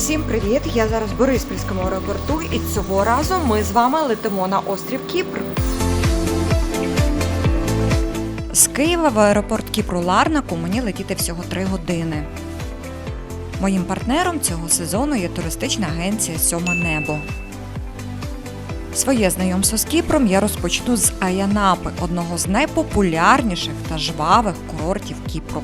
Всім привіт! Я зараз в Бориспільському аеропорту, і цього разу ми з вами летимо на острів Кіпр. З Києва в аеропорт Кіпру Ларнаку мені летіти всього 3 години. Моїм партнером цього сезону є туристична агенція Сьоме Небо. Своє знайомство з Кіпром я розпочну з Аянапи, одного з найпопулярніших та жвавих курортів Кіпру.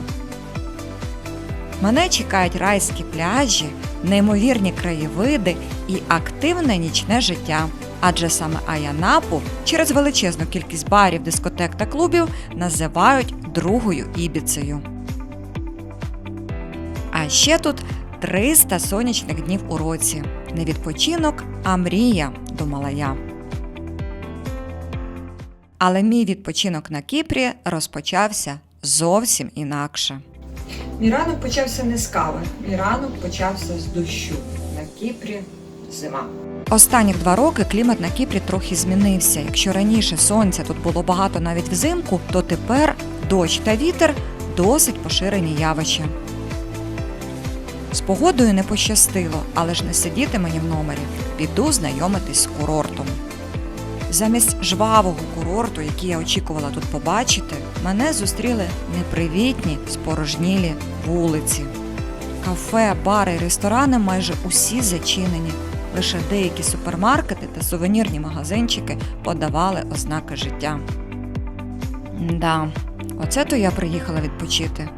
Мене чекають райські пляжі, неймовірні краєвиди і активне нічне життя. Адже саме Аянапу через величезну кількість барів, дискотек та клубів називають другою ібіцею. А ще тут 300 сонячних днів у році. Не відпочинок, а мрія, думала я. Але мій відпочинок на Кіпрі розпочався зовсім інакше. Мій ранок почався не з кави. Мій ранок почався з дощу. На Кіпрі зима. Останніх два роки клімат на Кіпрі трохи змінився. Якщо раніше сонця тут було багато навіть взимку, то тепер дощ та вітер досить поширені явища. З погодою не пощастило, але ж не сидіти мені в номері. Піду знайомитись з курортом. Замість жвавого курорту, який я очікувала тут побачити, мене зустріли непривітні, спорожнілі вулиці. Кафе, бари і ресторани майже усі зачинені. Лише деякі супермаркети та сувенірні магазинчики подавали ознаки життя. Да, оце то я приїхала відпочити.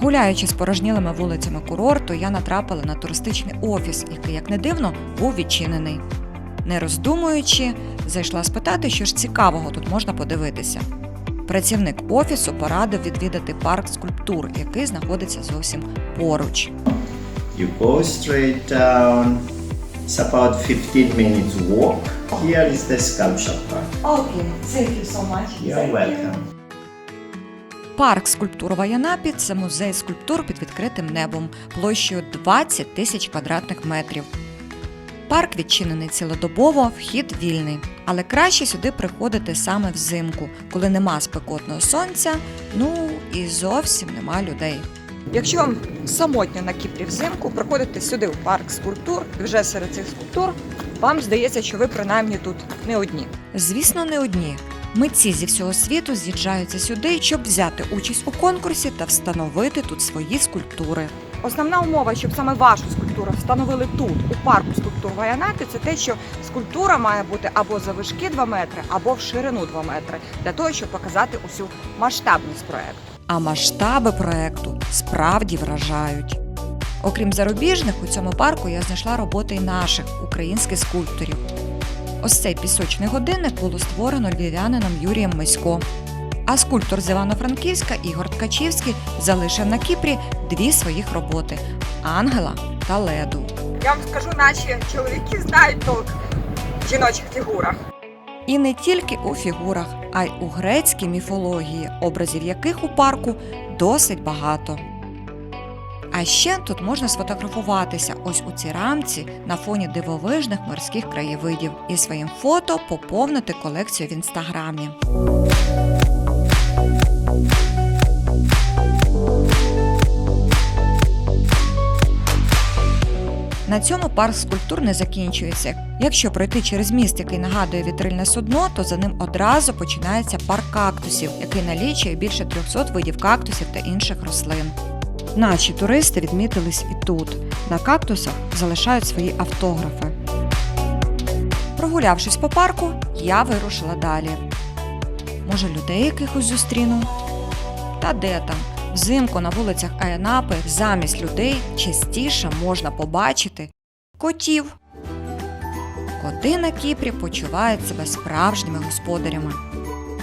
Гуляючи з порожнілими вулицями курорту, я натрапила на туристичний офіс, який, як не дивно, був відчинений. Не роздумуючи, зайшла спитати, що ж цікавого тут можна подивитися. Працівник офісу порадив відвідати парк скульптур, який знаходиться зовсім поруч. You go straight down. It's about 15 minutes walk. Here is the sculpture park. Окей, thank you so much. You're welcome. Парк скульптур в це музей скульптур під відкритим небом площею 20 тисяч квадратних метрів. Парк відчинений цілодобово, вхід вільний, але краще сюди приходити саме взимку, коли нема спекотного сонця, ну і зовсім нема людей. Якщо вам самотньо на Кіпрі взимку, приходите сюди в парк скульптур, і вже серед цих скульптур вам здається, що ви принаймні тут не одні. Звісно, не одні. Митці зі всього світу з'їжджаються сюди, щоб взяти участь у конкурсі та встановити тут свої скульптури. Основна умова, щоб саме вашу скульптуру встановили тут, у парку скульптур в Аянапі, це те, що скульптура має бути або завишки 2 метри, або в ширину 2 метри, для того, щоб показати усю масштабність проекту. А масштаби проекту справді вражають. Окрім зарубіжних, у цьому парку я знайшла роботи й наших українських скульпторів. Ось цей пісочний годинник було створено львів'янином Юрієм Мисько. А скульптор з Івано-Франківська Ігор Ткачівський залишив на Кіпрі дві своїх роботи Ангела та Леду. Я вам скажу, наші чоловіки знають толк в жіночих фігурах. І не тільки у фігурах, а й у грецькій міфології, образів яких у парку досить багато. А ще тут можна сфотографуватися ось у цій рамці на фоні дивовижних морських краєвидів і своїм фото поповнити колекцію в інстаграмі. На цьому парк скульптур не закінчується. Якщо пройти через міст, який нагадує вітрильне судно, то за ним одразу починається парк кактусів, який налічує більше 300 видів кактусів та інших рослин. Наші туристи відмітились і тут. На кактусах залишають свої автографи. Прогулявшись по парку, я вирушила далі. Може, людей якихось зустріну? Та де там? Взимку на вулицях Аянапи замість людей частіше можна побачити котів. Коти на Кіпрі почувають себе справжніми господарями.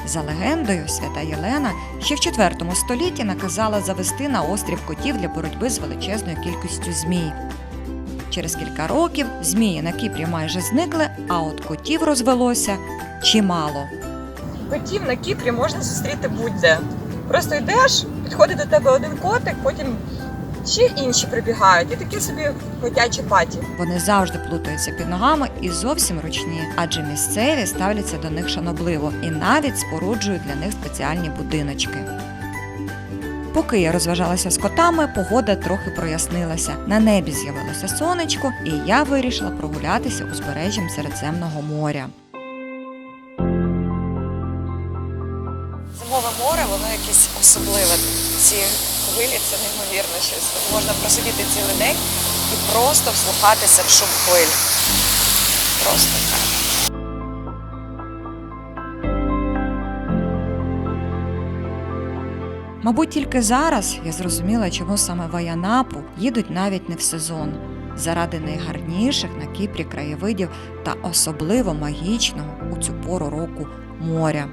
За легендою, свята Єлена ще в IV столітті наказала завести на острів котів для боротьби з величезною кількістю змій. Через кілька років змії на Кіпрі майже зникли, а от котів розвелося чимало. Котів на Кіпрі можна зустріти будь-де. Просто йдеш, підходить до тебе один котик, потім ще інші прибігають, і такі собі котячі паті. Вони завжди плутаються під ногами і зовсім ручні, адже місцеві ставляться до них шанобливо і навіть споруджують для них спеціальні будиночки. Поки я розважалася з котами, погода трохи прояснилася. На небі з'явилося сонечко, і я вирішила прогулятися узбережжям Середземного моря. Якесь особливе. Ці хвилі це неймовірно щось. Можна просидіти цілий день і просто вслухатися в шум хвиль. Просто так. Мабуть, тільки зараз я зрозуміла, чому саме в Аянапу їдуть навіть не в сезон, заради найгарніших на Кіпрі краєвидів та особливо магічного у цю пору року моря.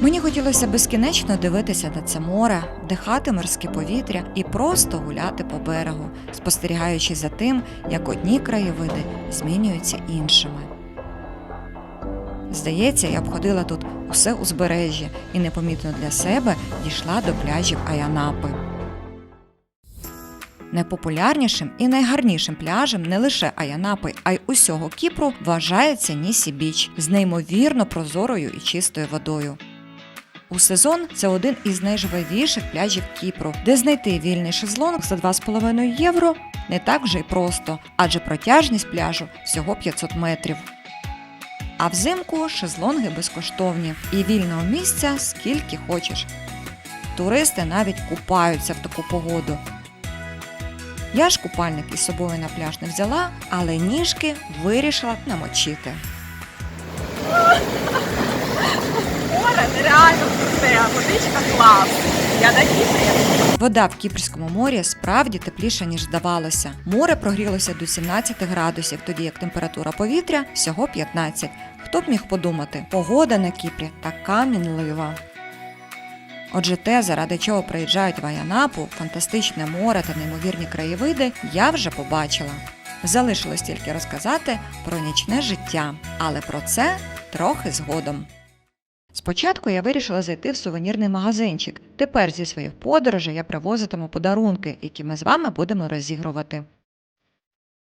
Мені хотілося безкінечно дивитися на це море, вдихати морське повітря і просто гуляти по берегу, спостерігаючи за тим, як одні краєвиди змінюються іншими. Здається, я обходила тут усе узбережжя і непомітно для себе дійшла до пляжів Аянапи. Найпопулярнішим і найгарнішим пляжем не лише Аянапи, а й усього Кіпру вважається Нісі Біч з неймовірно прозорою і чистою водою. У сезон це один із найжвавіших пляжів Кіпру, де знайти вільний шезлонг за 2,5 євро не так вже й просто, адже протяжність пляжу всього 500 метрів. А взимку шезлонги безкоштовні і вільного місця скільки хочеш. Туристи навіть купаються в таку погоду. Я ж купальник із собою на пляж не взяла, але ніжки вирішила намочити. Море нереально круте, водичка клас. Я на Кіпрі. Вода в Кіпрському морі справді тепліша, ніж здавалося. Море прогрілося до 17 градусів, тоді як температура повітря всього 15. Хто б міг подумати, погода на Кіпрі така мінлива. Отже, те, заради чого приїжджають в Аянапу, фантастичне море та неймовірні краєвиди, я вже побачила. Залишилось тільки розказати про нічне життя, але про це трохи згодом. Спочатку я вирішила зайти в сувенірний магазинчик. Тепер зі своїх подорожей я привозитиму подарунки, які ми з вами будемо розігрувати.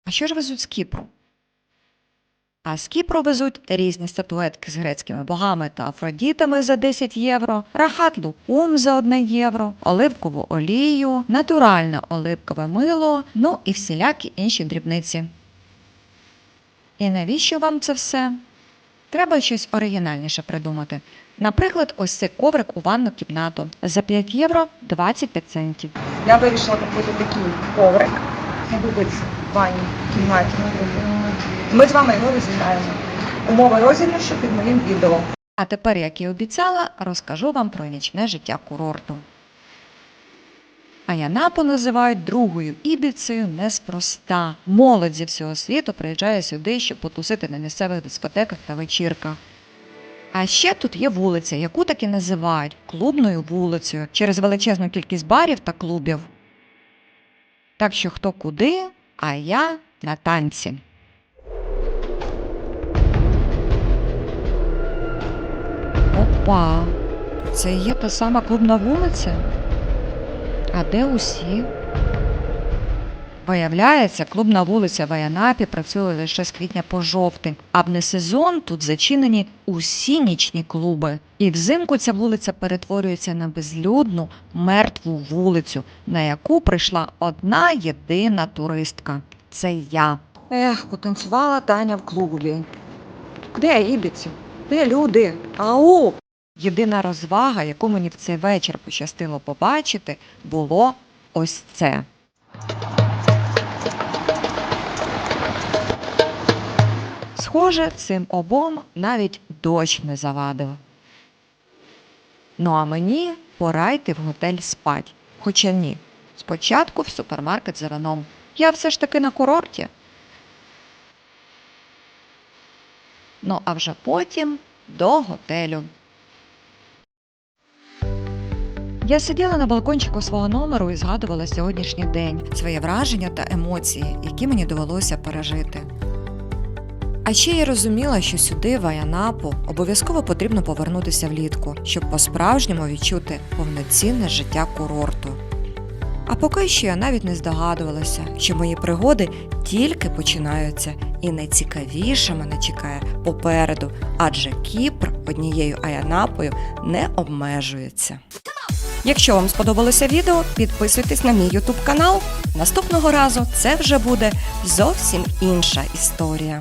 А що ж везуть з Кіпру? А з Кіпру везуть різні статуетки з грецькими богами та афродітами за 10 євро, рахат лукум за 1 євро, оливкову олію, натуральне оливкове мило, ну і всілякі інші дрібниці. І навіщо вам це все? Треба щось оригінальніше придумати. Наприклад, ось цей коврик у ванну кімнату за 5 євро 25 центів. Я вирішила купити такий коврик. Любить в ванній кімнаті. Ми з вами його розіграємо. Умови розіграшу під моїм відео. А тепер, як і обіцяла, розкажу вам про нічне життя курорту. Аянапу називають другою ібіцею неспроста. Молодь зі всього світу приїжджає сюди, щоб потусити на місцевих дискотеках та вечірках. А ще тут є вулиця, яку так і називають клубною вулицею через величезну кількість барів та клубів. Так що хто куди, а я на танці. Опа, це є та сама клубна вулиця? А де усі? Виявляється, клубна вулиця в Аянапі працює лише з квітня по жовтень, а в несезон тут зачинені усі нічні клуби. І взимку ця вулиця перетворюється на безлюдну мертву вулицю, на яку прийшла одна єдина туристка. Це я. Ех, потанцювала Таня в клубі. Де ібіці? Де люди? Ау! Єдина розвага, яку мені в цей вечір пощастило побачити, було ось це. Схоже, цим обом навіть дощ не завадив. Ну а мені пора йти в готель спать. Хоча ні. Спочатку в супермаркет за вином. Я все ж таки на курорті. Ну а вже потім до готелю. Я сиділа на балкончику свого номеру і згадувала сьогоднішній день, свої враження та емоції, які мені довелося пережити. А ще я розуміла, що сюди, в Аянапу, обов'язково потрібно повернутися влітку, щоб по-справжньому відчути повноцінне життя курорту. А поки що я навіть не здогадувалася, що мої пригоди тільки починаються, і найцікавіше мене чекає попереду, адже Кіпр однією Аянапою не обмежується. Якщо вам сподобалося відео, підписуйтесь на мій YouTube канал. Наступного разу це вже буде зовсім інша історія.